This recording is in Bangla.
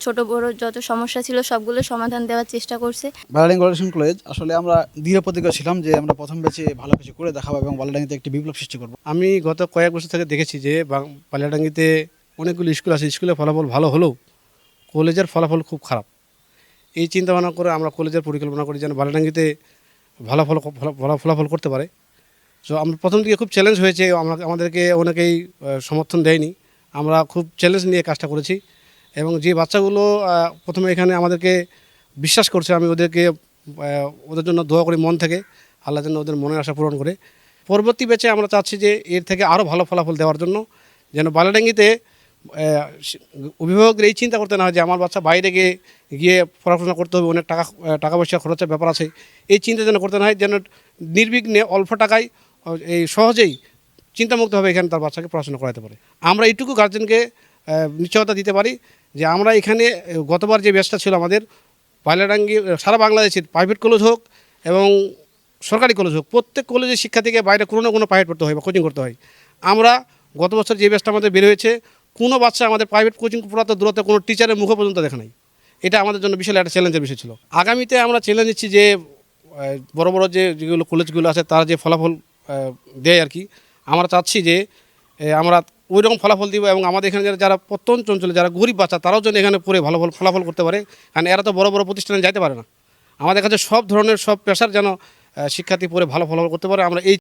ছোট বড় যত সমস্যা ছিল সবগুলো সমাধান দেওয়ার চেষ্টা করছে। বালাডিং গড়াশন কলেজ আসলে আমরা দৃঢ় প্রতিজ্ঞ ছিলাম যে আমরা প্রথম ব্যাচে ভালো কিছু করে দেখাবো এবং বালাডাঙ্গিতে একটি বিপ্লব সৃষ্টি করব। আমি গত কয়েক বছর থেকে দেখেছি যে বাং- পালিয়াডাঙ্গিতে অনেকগুলো স্কুল আছে স্কুলের ফলাফল ভালো হলেও কলেজের ফলাফল খুব খারাপ। এই চিন্তা ভাবনা করে আমরা কলেজের পরিকল্পনা করি যেন বালিয়াডাঙ্গিতে ভালো ফল ফলা- ফলা- ফলাফল করতে পারে। সো আমরা প্রথম দিকে খুব চ্যালেঞ্জ হয়েছে আমাদেরকে অনেকেই সমর্থন দেয়নি। আমরা খুব চ্যালেঞ্জ নিয়ে কাজটা করেছি। এবং যে বাচ্চাগুলো প্রথমে এখানে আমাদেরকে বিশ্বাস করছে, আমি ওদেরকে ওদের জন্য দোয়া করি মন থেকে, আল্লাহ যেন ওদের মনের আশা পূরণ করে। পরবর্তী ব্যাচে আমরা চাচ্ছি যে এর থেকে আরও ভালো ফলাফল দেওয়ার জন্য, যেন বালাডাঙ্গিতে অভিভাবকদের এই চিন্তা করতে না হয় যে আমার বাচ্চা বাইরে গিয়ে গিয়ে পড়াশোনা করতে হবে, অনেক টাকা টাকা পয়সা খরচের ব্যাপার আছে। এই চিন্তা যেন করতে না হয়, যেন নির্বিঘ্নে অল্প টাকায় এই সহজেই চিন্তামুক্তভাবে এখানে তার বাচ্চাকে পড়াশোনা করাতে পারে। আমরা এইটুকু গার্জেনকে নিশ্চয়তা দিতে পারি। যে আমরা এখানে গতবার যে ব্যাচটা ছিল আমাদের পাইলাডাঙ্গি সারা বাংলাদেশের প্রাইভেট কলেজ হোক এবং সরকারি কলেজ হোক, প্রত্যেক কলেজের শিক্ষা থেকে বাইরে কোনো না কোনো প্রাইভেট করতে হয় বা কোচিং করতে হয়। আমরা গত বছর যে ব্যাচটা আমাদের বের হয়েছে, কোনো বাচ্চা আমাদের প্রাইভেট কোচিং পড়াতে দূরত্বে কোনো টিচারের মুখ পর্যন্ত দেখা নাই। এটা আমাদের জন্য বিশাল একটা চ্যালেঞ্জের বিষয় ছিল। আগামীতে আমরা চ্যালেঞ্জ দিচ্ছি যে বড় বড় যে, যেগুলো কলেজগুলো আছে, তার যে ফলাফল দেয় আর কি, আমরা চাচ্ছি যে আমরা ওই রকম ফলাফল দিব এবং আমাদের এখানে যারা যারা প্রত্যন্ত অঞ্চলে যারা গরিব বাচ্চা, তারাও যেন এখানে পড়ে ভালো ভালো ফলাফল করতে পারে। কারণ এরা তো বড় বড় প্রতিষ্ঠানে যাইতে পারে না। আমাদের কাছে সব ধরনের সব পেশার যেন শিক্ষার্থী পড়ে ভালো ফলাফল করতে পারে। আমরা এই